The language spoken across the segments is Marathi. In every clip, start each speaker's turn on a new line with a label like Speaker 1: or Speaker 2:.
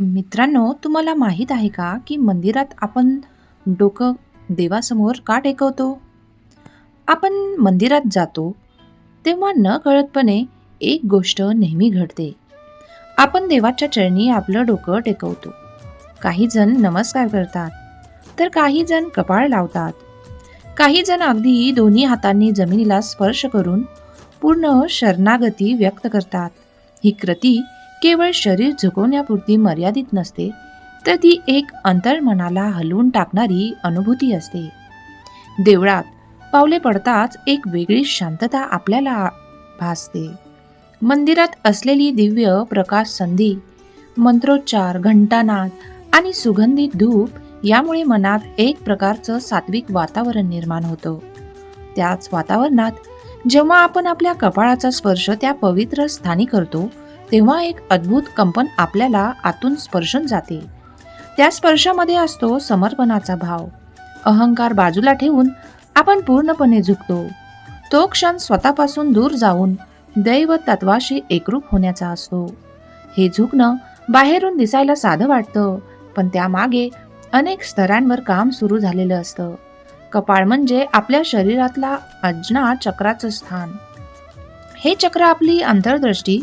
Speaker 1: मित्रांनो, तुम्हाला माहीत आहे का, की मंदिरात आपण डोकं देवासमोर का टेकवतो? आपण मंदिरात जातो, तेव्हा नकळतपणे एक गोष्ट नेहमी घडते. आपण देवाच्या चरणी आपलं डोकं टेकवतो. काही जण नमस्कार करतात, तर काही जण कपाळ लावतात. काही जण अगदी दोन्ही हातांनी जमिनीला स्पर्श करून पूर्ण शरणागती व्यक्त करतात. ही कृती केवळ शरीर झुकवण्यापुरती मर्यादित नसते, तर ती एक अंतर्मनाला हलवून टाकणारी अनुभूती असते. देवळात पावले पडताच एक वेगळी शांतता आपल्याला भासते. मंदिरात असलेली दिव्य प्रकाश संधी, मंत्रोच्चार, घंटानाद आणि सुगंधित धूप यामुळे मनात एक प्रकारचं सात्विक वातावरण निर्माण होतं. त्याच वातावरणात जेव्हा आपण आपल्या कपाळाचा स्पर्श त्या पवित्र स्थानी करतो, तेव्हा एक अद्भुत कंपन आपल्याला आतून स्पर्शून जाते. त्या स्पर्शामध्ये असतो समर्पणाचा भाव. अहंकार बाजूला ठेवून आपण पूर्णपणे झुकतो. तो क्षण स्वतःपासून दूर जाऊन दैव तत्वाशी एकरूप होण्याचा असतो. हे झुकणं बाहेरून दिसायला साधं वाटतं, पण त्यामागे अनेक स्तरांवर काम सुरू झालेलं असतं. कपाळ म्हणजे आपल्या शरीरातला अज्ञा चक्राचं स्थान. हे चक्र आपली अंतर्दृष्टी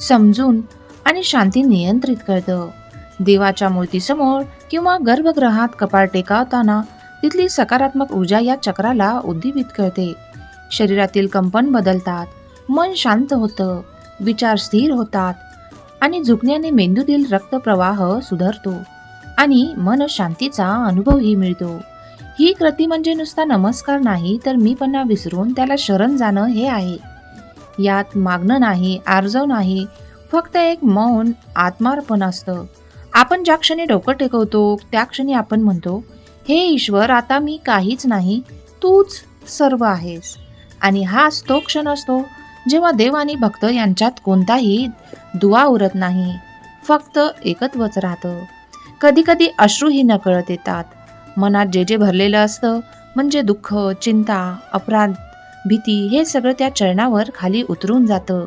Speaker 1: समजून आणि शांती नियंत्रित करतं. देवाच्या मूर्तीसमोर किंवा गर्भगृहात कपाळ टेकवताना तिथली सकारात्मक ऊर्जा या चक्राला उद्दीपित करते. शरीरातील कंपन बदलतात, मन शांत होतं, विचार स्थिर होतात आणि झुकण्याने मेंदूतील रक्तप्रवाह सुधारतो आणि मन शांतीचा अनुभवही मिळतो. ही कृती म्हणजे नुसता नमस्कार नाही, तर मीपणा विसरून त्याला शरण जाणं हे आहे. यात मागणं नाही, आर्जव नाही, फक्त एक मौन आत्मार्पण असतं. आपण ज्या क्षणी डोकं टेकवतो, त्या क्षणी आपण म्हणतो, हे ईश्वर, आता मी काहीच नाही, तूच सर्व आहेस. आणि हाच तो क्षण असतो, जेव्हा देव आणि भक्त यांच्यात कोणताही दुवा उरत नाही, फक्त एकत्वच राहतं. कधीकधी अश्रूही नकळत येतात. मनात जे जे भरलेलं असतं, म्हणजे दुःख, चिंता, अपराध, भीती हे सगळं त्या चरणावर खाली उतरून जातं.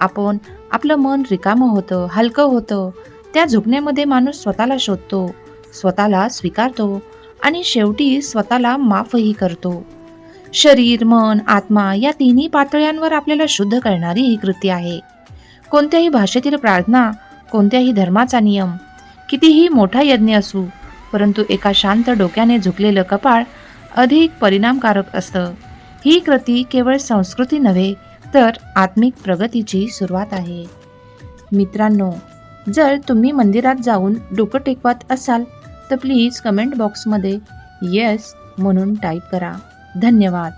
Speaker 1: आपण आपलं मन रिकामं होतं, हलकं होतं. त्या झुकण्यामध्ये माणूस स्वतःला शोधतो, स्वतःला स्वीकारतो आणि शेवटी स्वतःला माफही करतो. शरीर, मन, आत्मा या तिन्ही पातळ्यांवर आपल्याला शुद्ध करणारी ही कृती आहे. कोणत्याही भाषेतील प्रार्थना, कोणत्याही धर्माचा नियम, कितीही मोठा यज्ञ असू, परंतु एका शांत डोक्याने झुकलेलं कपाळ अधिक परिणामकारक असतं. ही कृती केवळ संस्कृती नव्हे, तर आत्मिक प्रगतीची सुरुवात आहे. मित्रांनो, जर तुम्ही मंदिरात जाऊन डोकं टेकवत असाल, तर प्लीज कमेंट बॉक्समध्ये येस म्हणून टाईप करा. धन्यवाद.